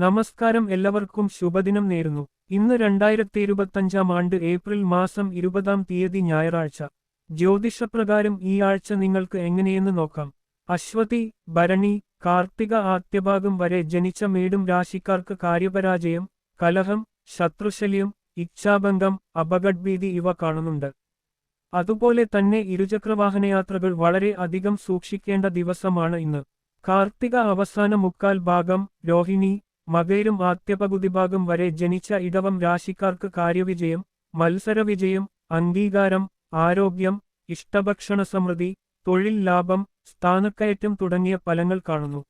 നമസ്കാരം എല്ലാവർക്കും ശുഭദിനം നേരുന്നു. ഇന്ന് രണ്ടായിരത്തി ഇരുപത്തഞ്ചാം ആണ്ട് ഏപ്രിൽ മാസം ഇരുപതാം തീയതി ഞായറാഴ്ച. ജ്യോതിഷപ്രകാരം ഈ ആഴ്ച നിങ്ങൾക്ക് എങ്ങനെയെന്ന് നോക്കാം. അശ്വതി ഭരണി കാർത്തിക ആദ്യഭാഗം വരെ ജനിച്ച മേടും രാശിക്കാർക്ക് കാര്യപരാജയം കലഹം ശത്രുശല്യം ഇച്ഛാഭംഗം അപകടഭീതി ഇവ കാണുന്നുണ്ട്. അതുപോലെ തന്നെ ഇരുചക്രവാഹനയാത്രകൾ വളരെ അധികം സൂക്ഷിക്കേണ്ട ദിവസമാണ് ഇന്ന്. കാർത്തിക അവസാന മുക്കാൽ ഭാഗം രോഹിണി മകയിലും ആദ്യപകുതി ഭാഗം വരെ ജനിച്ച ഇടവം രാശിക്കാർക്ക് കാര്യവിജയം മത്സരവിജയം അംഗീകാരം ആരോഗ്യം ഇഷ്ടഭക്ഷണ സമൃദ്ധി തൊഴിൽ ലാഭം സ്ഥാനക്കയറ്റം തുടങ്ങിയ ഫലങ്ങൾ കാണുന്നു.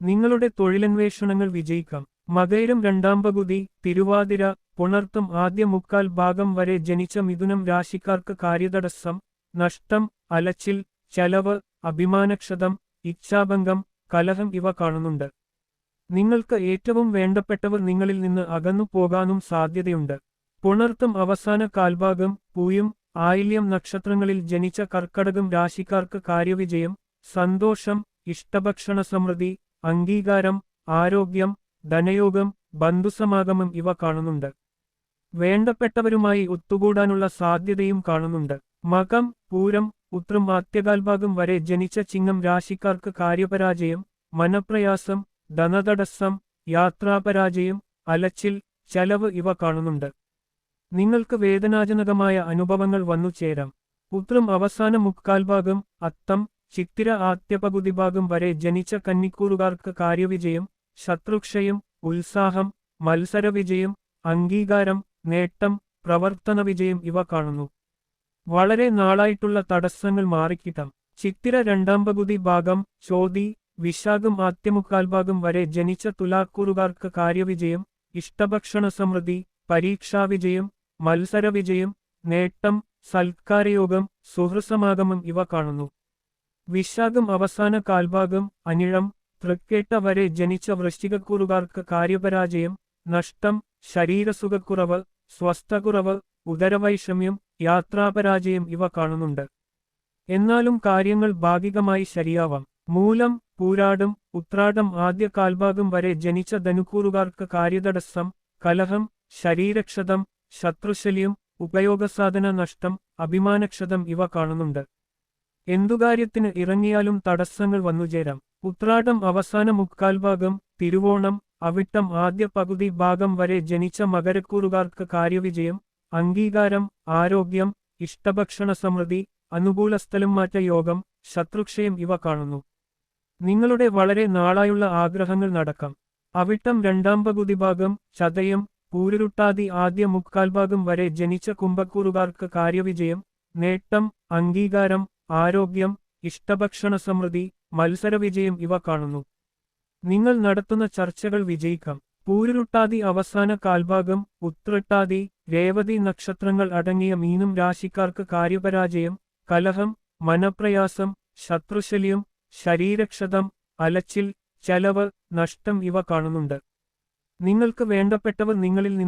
നിങ്ങളുടെ തൊഴിലന്വേഷണങ്ങൾ വിജയിക്കാം. മകയിലും രണ്ടാം പകുതി തിരുവാതിര പുണർത്തും ആദ്യ മുക്കാൽ ഭാഗം വരെ ജനിച്ച മിഥുനം രാശിക്കാർക്ക് കാര്യതടസ്സം നഷ്ടം അലച്ചിൽ ചെലവ് അഭിമാനക്ഷതം ഇച്ഛാഭംഗം കലഹം ഇവ കാണുന്നുണ്ട്. നിങ്ങൾക്ക് ഏറ്റവും വേണ്ടപ്പെട്ടവർ നിങ്ങളിൽ നിന്ന് അകന്നു പോകാനും സാധ്യതയുണ്ട്. പുണർത്തും അവസാന കാൽഭാഗം പൂയും ആയില്യം നക്ഷത്രങ്ങളിൽ ജനിച്ച കർക്കടകം രാശിക്കാർക്ക് കാര്യവിജയം സന്തോഷം ഇഷ്ടഭക്ഷണ സമൃദ്ധി അംഗീകാരം ആരോഗ്യം ധനയോഗം ബന്ധുസമാഗമം ഇവ കാണുന്നുണ്ട്. വേണ്ടപ്പെട്ടവരുമായി ഒത്തുകൂടാനുള്ള സാധ്യതയും കാണുന്നുണ്ട്. മകം പൂരം ഉത്രം ആദ്യകാൽഭാഗം വരെ ജനിച്ച ചിങ്ങം രാശിക്കാർക്ക് കാര്യപരാജയം മനപ്രയാസം ധനതടസ്സം യാത്രാപരാജയം അലച്ചിൽ ചെലവ് ഇവ കാണുന്നുണ്ട്. നിങ്ങൾക്ക് വേദനാജനകമായ അനുഭവങ്ങൾ വന്നു ചേരാം. പുത്രം അവസാന മുക്കാൽഭാഗം അത്തം ചിത്തിര ആദ്യപകുതി ഭാഗം വരെ ജനിച്ച കന്നിക്കൂറുകാർക്ക് കാര്യവിജയം ശത്രുക്ഷയം ഉത്സാഹം മത്സരവിജയം അംഗീകാരം നേട്ടം പ്രവർത്തന വിജയം ഇവ കാണുന്നു. വളരെ നാളായിട്ടുള്ള തടസ്സങ്ങൾ മാറിക്കിട്ടാം. ചിത്തിര രണ്ടാം പകുതി ഭാഗം ചോതി വിശാഖം ആദ്യമുക്കാൽ ഭാഗം വരെ ജനിച്ച തുലാക്കൂറുകാർക്ക് കാര്യവിജയം ഇഷ്ടഭക്ഷണ സമൃദ്ധി പരീക്ഷാവിജയം മത്സരവിജയം നേട്ടം സൽക്കാരയോഗം സുഹൃസമാഗമം ഇവ കാണുന്നു. വിശാഖം അവസാന കാൽഭാഗം അനിഴം തൃക്കേട്ട വരെ ജനിച്ച വൃശ്ചികക്കൂറുകാർക്ക് കാര്യപരാജയം നഷ്ടം ശരീരസുഖക്കുറവ് സ്വസ്ഥകുറവ് ഉദരവൈഷമ്യം യാത്രാപരാജയം ഇവ കാണുന്നുണ്ട്. എന്നാലും കാര്യങ്ങൾ ഭാഗികമായി ശരിയാവാം. മൂലം പൂരാടം ഉത്രാടം ആദ്യ കാൽഭാഗം വരെ ജനിച്ച ധനുക്കൂറുകാർക്ക് കാര്യതടസ്സം കലഹം ശരീരക്ഷതം ശത്രുശല്യം ഉപയോഗസാധന നഷ്ടം അഭിമാനക്ഷതം ഇവ കാണുന്നുണ്ട്. എന്തുകാര്യത്തിന് ഇറങ്ങിയാലും തടസ്സങ്ങൾ വന്നുചേരാം ഉത്രാടം അവസാന മുക്കാൽഭാഗം തിരുവോണം അവിട്ടം ആദ്യ പകുതി ഭാഗം വരെ ജനിച്ച മകരക്കൂറുകാർക്ക് കാര്യവിജയം അംഗീകാരം ആരോഗ്യം ഇഷ്ടഭക്ഷണ സമൃദ്ധി അനുകൂല സ്ഥലം മാറ്റ യോഗം ശത്രുക്ഷയം ഇവ കാണുന്നു. നിങ്ങളുടെ വളരെ നാളായുള്ള ആഗ്രഹങ്ങൾ നടക്കാം. അവിട്ടം രണ്ടാം പകുതി ഭാഗം ചതയം പൂരുരുട്ടാതി ആദ്യ മുക്കാൽ ഭാഗം വരെ ജനിച്ച കുംഭക്കൂറുകാർക്ക് കാര്യവിജയം നേട്ടം അംഗീകാരം ആരോഗ്യം ഇഷ്ടഭക്ഷണ സമൃദ്ധി മത്സരവിജയം ഇവ കാണുന്നു. നിങ്ങൾ നടത്തുന്ന ചർച്ചകൾ വിജയിക്കാം. പൂരുരുട്ടാതി അവസാന കാൽഭാഗം ഉത്രട്ടാതി രേവതി നക്ഷത്രങ്ങൾ അടങ്ങിയ മീനും രാശിക്കാർക്ക് കാര്യപരാജയം കലഹം മനപ്രയാസം ശത്രുശല്യം ശരീരക്ഷതം അലച്ചിൽ ചെലവ് നഷ്ടം ഇവ കാണുന്നുണ്ട്. നിങ്ങൾക്ക് വേണ്ടപ്പെട്ടവർ നിങ്ങളിൽ നിന്ന്